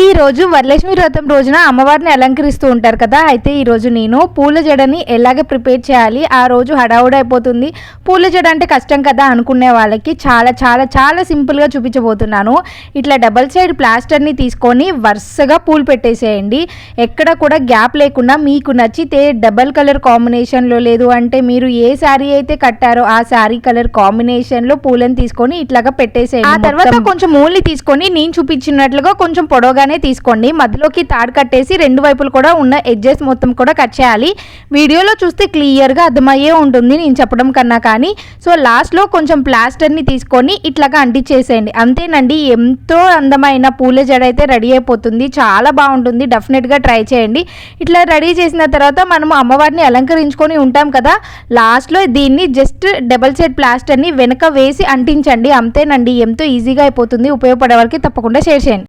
ఈ రోజు వరలక్ష్మి వ్రతం రోజున అమ్మవారిని అలంకరిస్తూ ఉంటారు కదా. అయితే ఈ రోజు నేను పూల జడని ఎలాగ ప్రిపేర్ చేయాలి? ఆ రోజు హడావుడి అయిపోతుంది. పూల జడ అంటే కష్టం కదా అనుకునే వాళ్ళకి చాలా చాలా చాలా సింపుల్గా చూపించబోతున్నాను. ఇట్లా డబల్ సైడ్ ప్లాస్టర్ని తీసుకొని వరుసగా పూలు పెట్టేసేయండి. ఎక్కడ కూడా గ్యాప్ లేకుండా మీకు నచ్చితే డబల్ కలర్ కాంబినేషన్లో లేదు అంటే మీరు ఏ శారీ అయితే కట్టారో ఆ శారీ కలర్ కాంబినేషన్లో పూలను తీసుకొని ఇట్లాగా పెట్టేసేయండి ఆ తర్వాత కొంచెం మూల్ని తీసుకొని నేను చూపించినట్లుగా కొంచెం లాగానే తీసుకోండి. మధ్యలోకి తాడు కట్టేసి రెండు వైపులు కూడా ఉన్న ఎడ్జెస్ మొత్తం కూడా కట్ చేయాలి. వీడియోలో చూస్తే క్లియర్గా అర్థమయ్యే ఉంటుంది నేను చెప్పడం కన్నా కానీ. సో లాస్ట్లో కొంచెం ప్లాస్టర్ని తీసుకొని ఇట్లాగా అంటించేసేయండి అంతేనండి ఎంతో అందమైన పూల జడ అయితే రెడీ అయిపోతుంది. చాలా బాగుంటుంది. డెఫినెట్గా ట్రై చేయండి. ఇట్లా రెడీ చేసిన తర్వాత మనము అమ్మవారిని అలంకరించుకొని ఉంటాం కదా లాస్ట్లో దీన్ని జస్ట్ డబల్ సైడ్ ప్లాస్టర్ని వెనక వేసి అంటించండి. అంతేనండి ఎంతో ఈజీగా అయిపోతుంది. ఉపయోగపడే వాళ్ళకి తప్పకుండా షేర్ చేయండి.